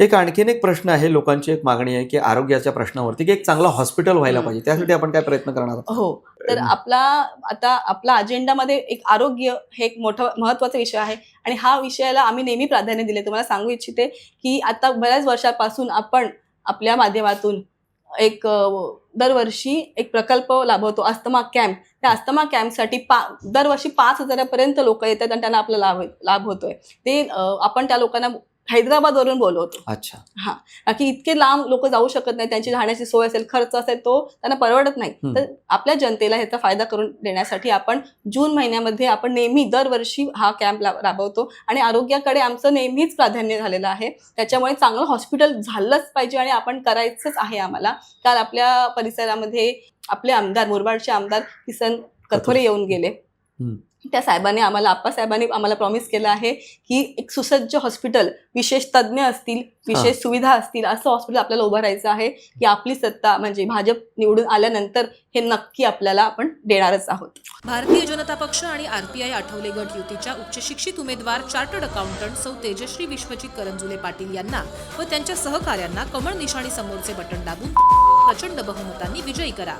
एक आणखीन एक प्रश्न आहे लोकांची एक मागणी आहे की आरोग्याच्या प्रश्नावरती की एक चांगलं हॉस्पिटल व्हायला. पाहिजे. त्यासाठी आपण काय प्रयत्न करणार आहोत? हो. तर आपला आता आपला अजेंडामध्ये एक आरोग्य हे एक मोठा महत्त्वाचा विषय आहे. आणि हा विषयाला आम्ही नेहमी प्राधान्य दिले. तुम्हाला सांगू इच्छिते की आता बऱ्याच वर्षापासून आपण आपल्या माध्यमातून एक दरवर्षी एक प्रकल्प लाभवतो. Asthma camp. त्या अस्थमा कॅम्पसाठी पा दरवर्षी पाच हजारापर्यंत लोक येतात आणि त्यांना आपला लाभ लाभ होतोय. ते आपण त्या लोकांना हैदराबादवरून बोलवतो अच्छा. का की इतके लांब लोक जाऊ शकत नाही त्यांची राहण्याची सोय असेल खर्च असेल तो त्यांना परवडत नाही. तर आपल्या जनतेला ह्याचा फायदा करून देण्यासाठी आपण जून महिन्यामध्ये आपण नेहमी दरवर्षी हा कॅम्प राबवतो आणि आरोग्याकडे आमचं नेहमीच प्राधान्य झालेलं आहे. त्याच्यामुळे चांगलं हॉस्पिटल झालंच पाहिजे आणि आपण करायचंच आहे आम्हाला. काल आपल्या परिसरामध्ये आपले आमदार मुरबाडचे आमदार किसन कथोरे येऊन गेले. त्या साहेबांनी आम्हाला आप्पासाहेबांनी आम्हाला प्रॉमिस केलं आहे की एक सुसज्ज हॉस्पिटल विशेष तज्ज्ञ असतील विशेष सुविधा असतील असं हॉस्पिटल आपल्याला उभं राहायचं आहे की आपली सत्ता म्हणजे भाजप निवडून आल्यानंतर हे नक्की आपल्याला आपण देणारच आहोत. भारतीय जनता पक्ष आणि आरपीआय आठवले गट युतीच्या उच्चशिक्षित उमेदवार चार्टर्ड अकाउंटंट सौ तेजश्री विश्वजित करंजुले पाटील यांना व त्यांच्या सहकाऱ्यांना कमळ निशाणी समोरचे बटन दाबून प्रचंड बहुमतांनी विजयी करा.